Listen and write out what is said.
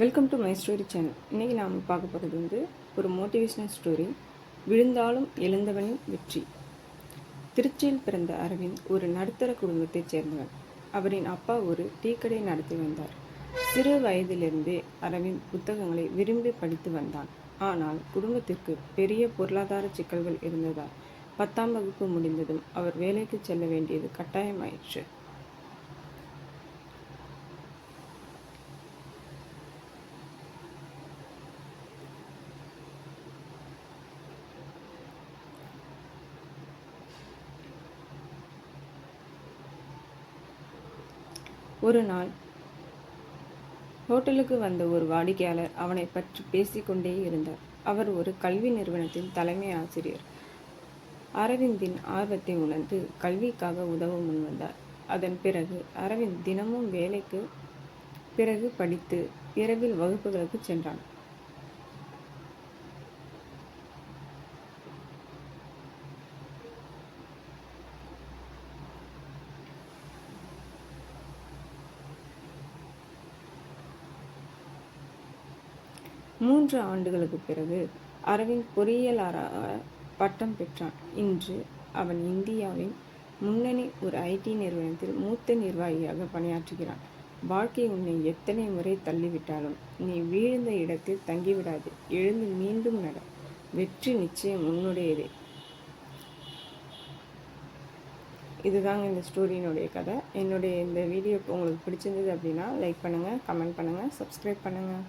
Welcome to my story channel இன்றைக்கி நாம் பார்க்க போகிறது வந்து ஒரு மோட்டிவேஷனல் ஸ்டோரி விழுந்தாலும் எழுந்தவனின் வெற்றி. திருச்சியில் பிறந்த அரவிந்த் ஒரு நடுத்தர குடும்பத்தைச் சேர்ந்தவன். அவரின் அப்பா ஒரு டீ கடை நடத்தி வந்தார். சிறு வயதிலிருந்தே அரவிந்த் புத்தகங்களை விரும்பி படித்து வந்தான். ஆனால் குடும்பத்திற்கு பெரிய பொருளாதார சிக்கல்கள் இருந்ததால் பத்தாம் வகுப்பு முடிந்ததும் அவர் வேலைக்கு செல்ல வேண்டியது கட்டாயமாயிற்று. ஒரு நாள் ஹோட்டலுக்கு வந்த ஒரு வாடிக்கையாளர் அவனை பற்றி பேசிக்கொண்டே இருந்தார். அவர் ஒரு கல்வி நிறுவனத்தின் தலைமை ஆசிரியர். அரவிந்தின் ஆர்வத்தை உணர்ந்து கல்விக்காக உதவ முன்வந்தார் அதன் பிறகு அரவிந்த் தினமும் வேலைக்கு பிறகு படித்து இரவில் வகுப்புகளுக்கு சென்றான். மூன்று ஆண்டுகளுக்கு பிறகு அரவிந்த் பொறியியலாளராக பட்டம் பெற்றான். இன்று அவன் இந்தியாவின் முன்னணி ஒரு ஐடி நிறுவனத்தில் மூத்த நிர்வாகியாக பணியாற்றுகிறான். வாழ்க்கை உன்னை எத்தனை முறை தள்ளிவிட்டாலும் நீ வீழ்ந்த இடத்தில் தங்கிவிடாது. எழுந்து மீண்டும் நட. வெற்றி நிச்சயம் உன்னுடையதே. இதுதாங்க இந்த ஸ்டோரியினுடைய கதை. என்னுடைய இந்த வீடியோ உங்களுக்கு பிடிச்சிருந்தது அப்படின்னா லைக் பண்ணுங்கள் கமெண்ட் பண்ணுங்கள் சப்ஸ்கிரைப் பண்ணுங்கள்